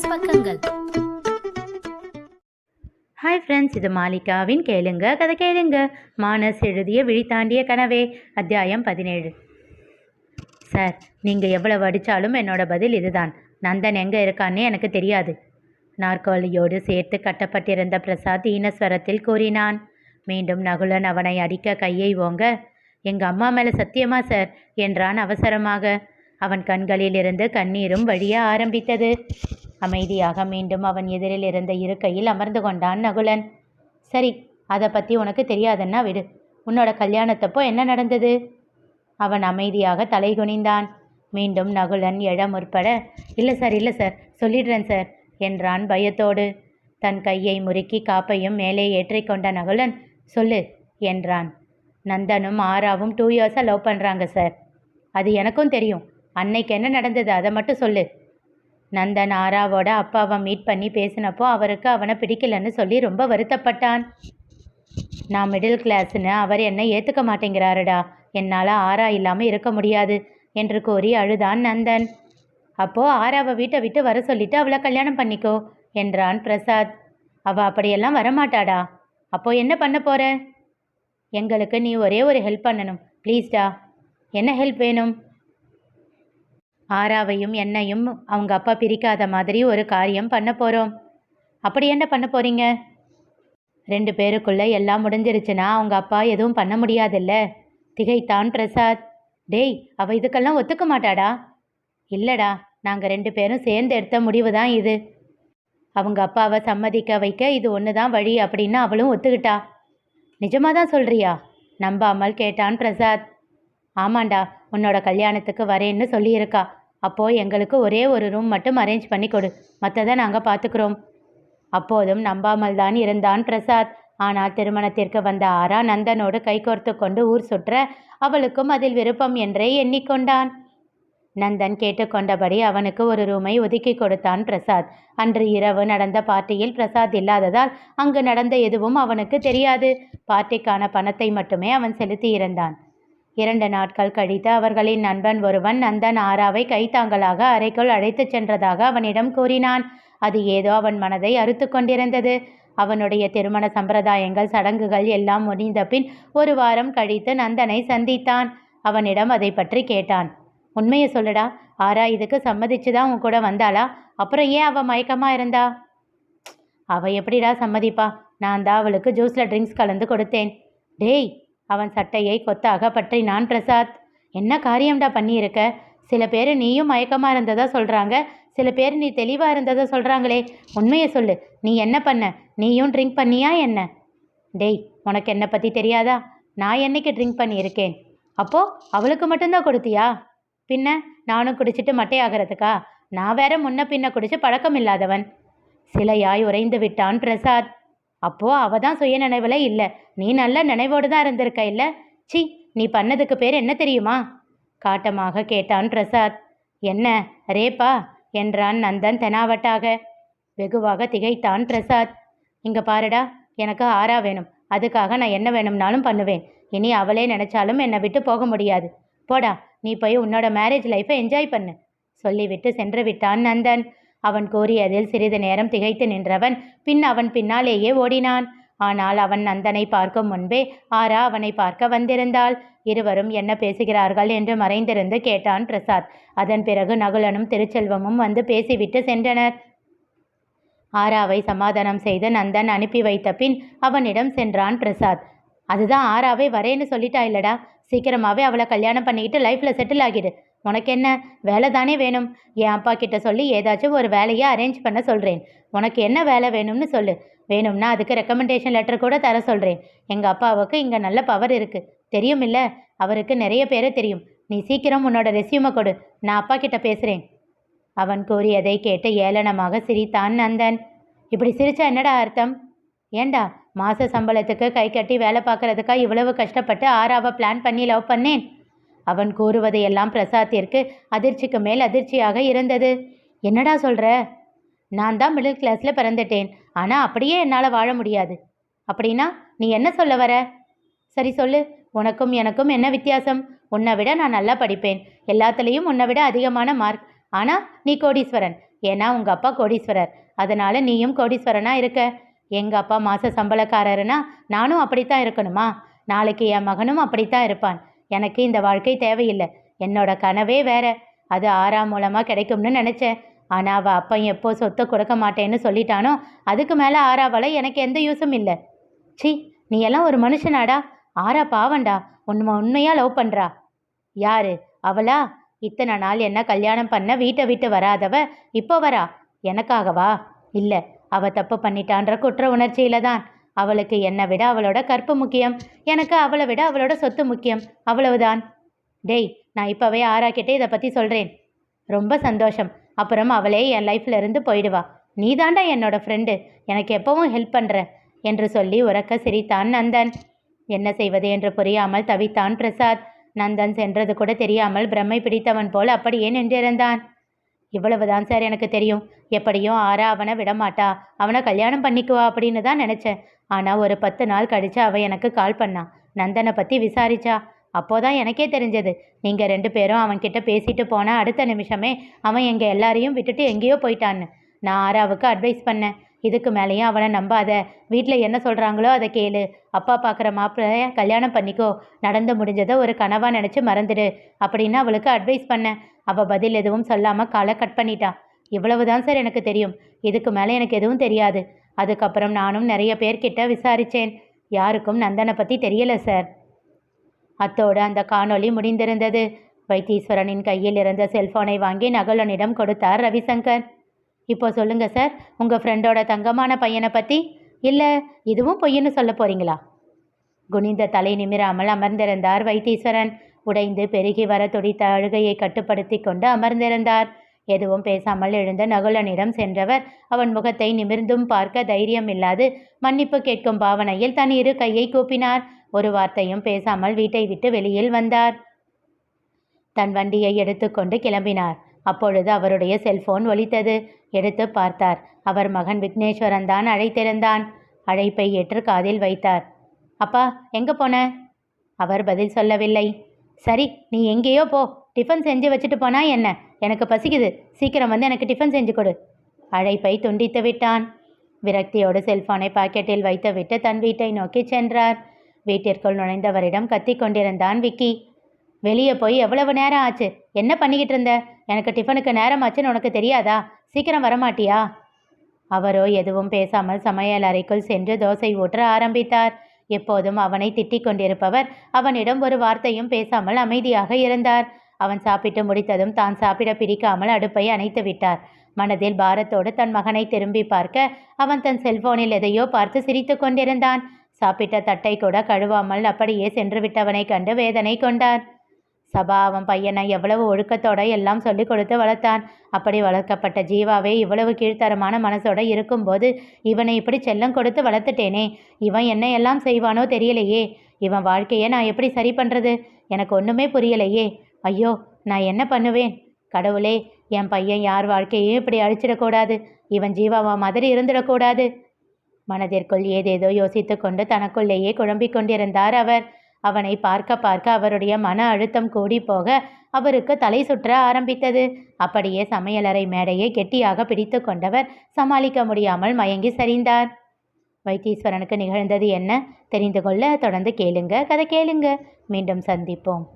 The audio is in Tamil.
பிசினஸ் பக்கங்கள். ஹாய் ஃப்ரெண்ட்ஸ் இது மாலிகாவின் கேளுங்க கதை கேளுங்க. மானஸ் எழுதிய விழித்தாண்டிய கனவே அத்தியாயம் பதினேழு. சார் நீங்கள் எவ்வளவு அடித்தாலும் என்னோட பதில் இதுதான். நந்தன் எங்கே இருக்கான்னு எனக்கு தெரியாது. நாற்காலியோடு சேர்த்து கட்டப்பட்டிருந்த பிரசாத் ஈனஸ்வரத்தில் கூறினான் மீண்டும் நகுலன் அவனை அடிக்க கையை ஓங்க. எங்கள் அம்மா மேலே சத்தியமா சார் என்றான் அவசரமாக. அவன் கண்களிலிருந்து கண்ணீரும் வழிய ஆரம்பித்தது. அமைதியாக மீண்டும் அவன் எதிரில் இருந்த இருக்கையில் அமர்ந்து கொண்டான் நகுலன். சரி அதை பற்றி உனக்கு தெரியாதுன்னா விடு. உன்னோட கல்யாணத்தப்போ என்ன நடந்தது? அவன் அமைதியாக தலை குனிந்தான். மீண்டும் நகுலன் எழ முற்பட? இல்லை சார் இல்லை சார். சொல்லிடுறேன் சார் என்றான் பயத்தோடு. தன் கையை முறுக்கி காப்பையும் மேலே ஏற்றிக்கொண்ட நகுலன் சொல்லு என்றான். நந்தனும் ஆராவும் டூ இயர்ஸாக லவ் பண்ணுறாங்க சார். அது எனக்கும் தெரியும். அன்னைக்கு என்ன நடந்தது? அதை மட்டும் சொல்லு நந்தன் ஆராவோட அப்பாவை மீட் பண்ணி பேசினப்போ அவருக்கு அவனை பிடிக்கலன்னு சொல்லி ரொம்ப வருத்தப்பட்டான். நான் மிடில் கிளாஸ்னு அவர் என்னை ஏற்றுக்க மாட்டேங்கிறாருடா. என்னால் ஆரா இல்லாமல் இருக்க முடியாது என்று கூறி அழுதான் நந்தன். அப்போது ஆராவை வீட்டை விட்டு வர சொல்லிட்டு அவளை கல்யாணம் பண்ணிக்கோ என்றான் பிரசாத். அவள் அப்படியெல்லாம் வரமாட்டாடா. அப்போ என்ன பண்ண போகிற எங்களுக்கு நீ ஒரே ஒரு ஹெல்ப் பண்ணணும். ப்ளீஸ்டா என்ன ஹெல்ப் வேணும்? ஆராவையும் என்னையும் அவங்க அப்பா பிரிக்காத மாதிரி ஒரு காரியம் பண்ண போகிறோம் அப்படி என்ன பண்ண போறீங்க? ரெண்டு பேருக்குள்ள எல்லாம் முடிஞ்சிருச்சுன்னா அவங்க அப்பா எதுவும் பண்ண முடியாதுல்ல? திகைத்தான் பிரசாத். டேய் அவ இதுக்கெல்லாம் ஒத்துக்க மாட்டாடா? இல்லடா நாங்கள் ரெண்டு பேரும் சேர்ந்து எடுத்த முடிவு தான் இது. அவங்க அப்பாவை சம்மதிக்க வைக்க இது ஒன்று தான் வழி அப்படின்னு அவளும் ஒத்துக்கிட்டா. நிஜமாக தான் சொல்கிறியா நம்பாமல் கேட்டான் பிரசாத். ஆமாண்டா உன்னோட கல்யாணத்துக்கு வரேன்னு சொல்லியிருக்கா. அப்போது எங்களுக்கு ஒரே ஒரு ரூம் மட்டும் அரேஞ்ச் பண்ணி கொடு. மற்றதை நாங்கள் பார்த்துக்குறோம் அப்போதும் நம்பாமல் தான் இருந்தான் பிரசாத். ஆனால் திருமணத்திற்கு வந்த ஆரா நந்தனோடு கைகோர்த்து கொண்டு ஊர் சுற்ற அவளுக்கும் அதில் விருப்பம் என்றே எண்ணிக்கொண்டான். நந்தன் கேட்டுக்கொண்டபடி அவனுக்கு ஒரு ரூமை ஒதுக்கி கொடுத்தான் பிரசாத். அன்று இரவு நடந்த பார்ட்டியில் பிரசாத் இல்லாததால் அங்கு நடந்த எதுவும் அவனுக்கு தெரியாது. பார்ட்டிக்கான பணத்தை மட்டுமே அவன் செலுத்தியிருந்தான். இரண்டு நாட்கள் கழித்து அவர்களின் நண்பன் ஒருவன் நந்தன் ஆராவை கைத்தாங்கலாக அறைக்குள் அழைத்துச் சென்றதாக அவனிடம் கூறினான். அது ஏதோ அவன் மனதை அறுத்து கொண்டிருந்தது. அவனுடைய திருமண சம்பிரதாயங்கள் சடங்குகள் எல்லாம் முடிந்த பின் ஒரு வாரம் கழித்து நந்தனை சந்தித்தான். அவனிடம் அதை பற்றி கேட்டான். உண்மையை சொல்லுடா ஆரா இதுக்கு சம்மதிச்சு தான் உன் கூட வந்தாளா? அப்புறம் ஏன் அவள் மயக்கமாக இருந்தா? அவள் எப்படிடா சம்மதிப்பா? நான் தான் அவளுக்கு ஜூஸில் ட்ரிங்க்ஸ் கலந்து கொடுத்தேன். டேய் அவன் சட்டையை கொத்தாக பற்றினான் பிரசாத். என்ன காரியம்டா பண்ணியிருக்க? சில பேர் நீயும் மயக்கமாக இருந்ததா சொல்கிறாங்க சில பேர் நீ தெளிவாக இருந்ததா சொல்கிறாங்களே உண்மையை சொல்லு. நீ என்ன பண்ண? நீயும் ட்ரிங்க் பண்ணியா என்ன? டேய் உனக்கு என்னை பற்றி தெரியாதா? நான் என்னைக்கு ட்ரிங்க் பண்ணியிருக்கேன்? அப்போது அவளுக்கு மட்டும்தான் கொடுத்தியா? பின்ன நானும் குடிச்சிட்டு மட்டையாகிறதுக்கா நான் வேற முன்ன பின்ன குடிச்சு பழக்கம் இல்லாதவன். சிலையாய் உறைந்து விட்டான் பிரசாத். அப்போ அவ தான் சுய நினைவில் இல்லை. நீ நல்ல நினைவோடு தான் இருந்திருக்க இல்லை? சி நீ பண்ணதுக்கு பேர் என்ன தெரியுமா? காட்டமாக கேட்டான் பிரசாத். என்ன ரேப்பா என்றான் நந்தன் தெனாவட்டாக. வெகுவாக திகைத்தான் பிரசாத். இங்க பாருடா எனக்கு ஆறா வேணும். அதுக்காக நான் என்ன வேணும்னாலும் பண்ணுவேன். இனி அவளே நினைச்சாலும் என்னை விட்டு போக முடியாது. போடா நீ போய் உன்னோட மேரேஜ் லைஃப்பை என்ஜாய் பண்ணு. சொல்லிவிட்டு சென்று விட்டான் நந்தன். அவன் கூறியதில் சிறிது நேரம் திகைத்து நின்றவன் பின் அவன் பின்னாலேயே ஓடினான். ஆனால் அவன் நந்தனை பார்க்கும் முன்பே ஆரா அவனை பார்க்க வந்திருந்தாள். இருவரும் என்ன பேசுகிறார்கள் என்று மறைந்திருந்து கேட்டான் பிரசாத். அதன் பிறகு நகுலனும் திருச்செல்வமும் வந்து பேசிவிட்டு சென்றனர். ஆராவை சமாதானம் செய்து நந்தன் அனுப்பி வைத்த பின் அவனிடம் சென்றான் பிரசாத். அதுதான் ஆராவை வரேன்னு சொல்லிட்டா இல்லடா சீக்கிரமாவே அவளை கல்யாணம் பண்ணிக்கிட்டு லைஃப்பில் செட்டில் ஆகிடு. உனக்கு என்ன வேலை தானே வேணும்? என் அப்பா கிட்ட சொல்லி ஏதாச்சும் ஒரு வேலையை அரேஞ்ச் பண்ண சொல்கிறேன் உனக்கு என்ன வேலை வேணும்னு சொல்லு. வேணும்னா அதுக்கு ரெக்கமெண்டேஷன் லெட்டர் கூட தர சொல்கிறேன் எங்கள் அப்பாவுக்கு இங்கே நல்ல பவர் இருக்குது தெரியும் இல்லை அவருக்கு நிறைய பேரை தெரியும். நீ சீக்கிரம் உன்னோட ரெஸ்யூமை கொடு. நான் அப்பா கிட்ட பேசுகிறேன் அவன் கூறியதை கேட்டு ஏளனமாக சிரித்தான் நந்தன். இப்படி சிரிச்சா என்னடா அர்த்தம்? ஏண்டா மாத சம்பளத்துக்கு கை கட்டி வேலை பார்க்கறதுக்கா இவ்வளவு கஷ்டப்பட்டு ஆறாவை பிளான் பண்ணி லவ் பண்ணேன்? அவன் கூறுவதையெல்லாம் பிரசாத்திற்கு அதிர்ச்சிக்கு மேல் அதிர்ச்சியாக இருந்தது. என்னடா சொல்கிற நான் தான் மிடில் கிளாஸில் பிறந்துட்டேன். ஆனால் அப்படியே என்னால் வாழ முடியாது. அப்படின்னா நீ என்ன சொல்ல வர? சரி சொல்லு. உனக்கும் எனக்கும் என்ன வித்தியாசம்? உன்னை விட நான் நல்லா படிப்பேன். எல்லாத்துலேயும் உன்னை விட அதிகமான மார்க் ஆனால் நீ கோடீஸ்வரன். ஏன்னா உங்கள் அப்பா கோடீஸ்வரர். அதனால் நீயும் கோடீஸ்வரனாக இருக்க. எங்கள் அப்பா மாத சம்பளக்காரருனா நானும் அப்படித்தான் இருக்கணுமா? நாளைக்கு என் மகனும் அப்படித்தான் இருப்பான். எனக்கு இந்த வாழ்க்கை தேவையில்லை. என்னோட கனவே வேற. அது ஆறாம் மூலமாக கிடைக்கும்னு நினச்சேன். ஆனால் அவள் அப்பன் எப்போ சொத்தை கொடுக்க மாட்டேன்னு சொல்லிட்டானோ அதுக்கு மேலே ஆறாவால் எனக்கு எந்த யூஸும் இல்லை. சி நீ எல்லாம் ஒரு மனுஷனாடா? ஆறா பாவண்டா உண்மை உண்மையாக லவ் பண்ணுறா யாரு? அவளா? இத்தனை நாள் என்ன கல்யாணம் பண்ண வீட்டை விட்டு வராதவ இப்போ வரா? எனக்காகவா? இல்லை. அவள் தப்பு பண்ணிட்டான்ற குற்ற உணர்ச்சியில தான். அவளுக்கு என்னை விட அவளோட கற்பு முக்கியம். எனக்கு அவளை விட அவளோட சொத்து முக்கியம். அவ்வளவுதான். டேய் நான் இப்போவே ஆராக்கிட்டே இதை பற்றி சொல்கிறேன் ரொம்ப சந்தோஷம். அப்புறம் அவளே என் லைஃப்பில் இருந்து போயிடுவா. நீ தாண்டா என்னோட ஃப்ரெண்டு எனக்கு எப்பவும் ஹெல்ப் பண்ணுற என்று சொல்லி உறக்க சிரித்தான் நந்தன். என்ன செய்வது என்று புரியாமல் தவித்தான் பிரசாத். நந்தன் சென்றது கூட தெரியாமல் பிரம்மை பிடித்தவன் போல் அப்படியே நின்றிருந்தான். இவ்வளவுதான் சார் எனக்கு தெரியும். எப்படியும் ஆறா அவனை விடமாட்டா. அவனை கல்யாணம் பண்ணிக்குவா அப்படின்னு தான் நினச்சேன். ஆனால் ஒரு பத்து நாள் கழிச்சு அவ எனக்கு கால் பண்ணான் நந்தனை பற்றி விசாரிச்சா. அப்போதான் எனக்கே தெரிஞ்சது. நீங்கள் ரெண்டு பேரும் அவன்கிட்ட பேசிட்டு போன அடுத்த நிமிஷமே அவன் எங்கள் எல்லாரையும் விட்டுட்டு எங்கேயோ போயிட்டான்னு. நான் ஆராவுக்கு அட்வைஸ் பண்ணேன். இதுக்கு மேலேயும் அவனை நம்பாத. வீட்டில் என்ன சொல்கிறாங்களோ அதை கேளு. அப்பா பார்க்குற மாப்பிள்ளைய கல்யாணம் பண்ணிக்கோ. நடந்து முடிஞ்சதை ஒரு கனவாக நினச்சி மறந்துடு அப்படின்னு அவளுக்கு அட்வைஸ் பண்ணேன். அவள் பதில் எதுவும் சொல்லாமல் காலை கட் பண்ணிட்டான் இவ்வளவு தான் சார் எனக்கு தெரியும். இதுக்கு மேலே எனக்கு எதுவும் தெரியாது. அதுக்கப்புறம் நானும் நிறைய பேர்கிட்ட விசாரித்தேன் யாருக்கும் நந்தனை பற்றி தெரியலை சார் அத்தோடு அந்த காணொளி முடிந்திருந்தது. வைத்தீஸ்வரனின் கையில் இருந்த செல்போனை வாங்கி நகலனிடம் கொடுத்தார் ரவிசங்கர். இப்போ சொல்லுங்க சார் உங்கள் ஃப்ரெண்டோட தங்கமான பையனை பற்றி இல்லை இதுவும் பொய்ன்னு சொல்ல போறீங்களா? குனிந்த தலை நிமிராமல் அமர்ந்திருந்தார் வைத்தீஸ்வரன். உடைந்து பெருகி வர துடித்த அழுகையை கட்டுப்படுத்தி கொண்டு அமர்ந்திருந்தார். எதுவும் பேசாமல் எழுந்த நகுலனிடம் சென்றவர் அவன் முகத்தை நிமிர்ந்தும் பார்க்க தைரியம் இல்லாது மன்னிப்பு கேட்கும் பாவனையில் தன் இரு கையை கூப்பினார். ஒரு வார்த்தையும் பேசாமல் வீட்டை விட்டு வெளியில் வந்தார். தன் வண்டியை எடுத்துக்கொண்டு கிளம்பினார். அப்பொழுது அவருடைய செல்போன் ஒலித்தது. எடுத்து பார்த்தார். அவர் மகன் விக்னேஸ்வரன் தான் அழைத்திருந்தான். அழைப்பை ஏற்று காதில் வைத்தார். அப்பா எங்கே போன? அவர் பதில் சொல்லவில்லை. சரி நீ எங்கேயோ போ. டிஃபன் செஞ்சு வச்சுட்டு போனா என்ன? எனக்கு பசிக்குது. சீக்கிரம் வந்து எனக்கு டிஃபன் செஞ்சு கொடு. அழைப்பை துண்டித்து விட்டான். விரக்தியோடு செல்போனை பாக்கெட்டில் வைத்துவிட்டு தன் வீட்டை நோக்கி சென்றார். வீட்டிற்குள் நுழைந்தவரிடம் கத்திக் கொண்டிருந்தான் விக்கி. வெளியே போய் எவ்வளவு நேரம் ஆச்சு? என்ன பண்ணிக்கிட்டு இருந்த? எனக்கு டிஃபனுக்கு நேரம் ஆச்சுன்னு உனக்கு தெரியாதா? சீக்கிரம் வரமாட்டியா? அவரோ எதுவும் பேசாமல் சமையல் அறைக்குள் சென்று தோசை ஊற்ற ஆரம்பித்தார். எப்போதும் அவனை திட்டிக் கொண்டிருப்பவர் அவனிடம் ஒரு வார்த்தையும் பேசாமல் அமைதியாக இருந்தார். அவன் சாப்பிட்டு முடித்ததும் தான் சாப்பிட பிடிக்காமல் அடுப்பை அணைத்து விட்டார். மனதில் பாரத்தோடு தன் மகனை திரும்பி பார்க்க அவன் தன் செல்போனில் எதையோ பார்த்து சிரித்து கொண்டிருந்தான். சாப்பிட்ட தட்டை கூட கழுவாமல் அப்படியே சென்று விட்டவனை கண்டு வேதனை கொண்டார். சபா அவன் பையனை எவ்வளவு ஒழுக்கத்தோட எல்லாம் சொல்லிக் கொடுத்து வளர்த்தான். அப்படி வளர்க்கப்பட்ட ஜீவாவே இவ்வளவு கீழ்த்தரமான மனசோட இருக்கும்போது இவனை இப்படி செல்லம் கொடுத்து வளர்த்துட்டேனே. இவன் என்ன எல்லாம் செய்வானோ தெரியலையே. இவன் வாழ்க்கையை நான் எப்படி சரி பண்ணுறது எனக்கு ஒன்றுமே புரியலையே. ஐயோ நான் என்ன பண்ணுவேன்? கடவுளே என் பையன் யார் வாழ்க்கையையும் இப்படி அழிச்சிடக்கூடாது. இவன் ஜீவாவா மாதிரி இருந்துடக்கூடாது. மனதிற்குள் ஏதேதோ யோசித்து கொண்டு தனக்குள்ளேயே குழம்பிக் கொண்டிருந்தார் அவர். அவனை பார்க்க பார்க்க அவருடைய மன அழுத்தம் கூடி போக அவருக்கு தலை சுற்ற ஆரம்பித்தது. அப்படியே சமையலறை மேடையை கெட்டியாக பிடித்து கொண்டவர் சமாளிக்க முடியாமல் மயங்கி சரிந்தார். வைத்தீஸ்வரனுக்கு நிகழ்ந்தது என்ன? தெரிந்து கொள்ள தொடர்ந்து கேளுங்க. கதை கேளுங்க. மீண்டும் சந்திப்போம்.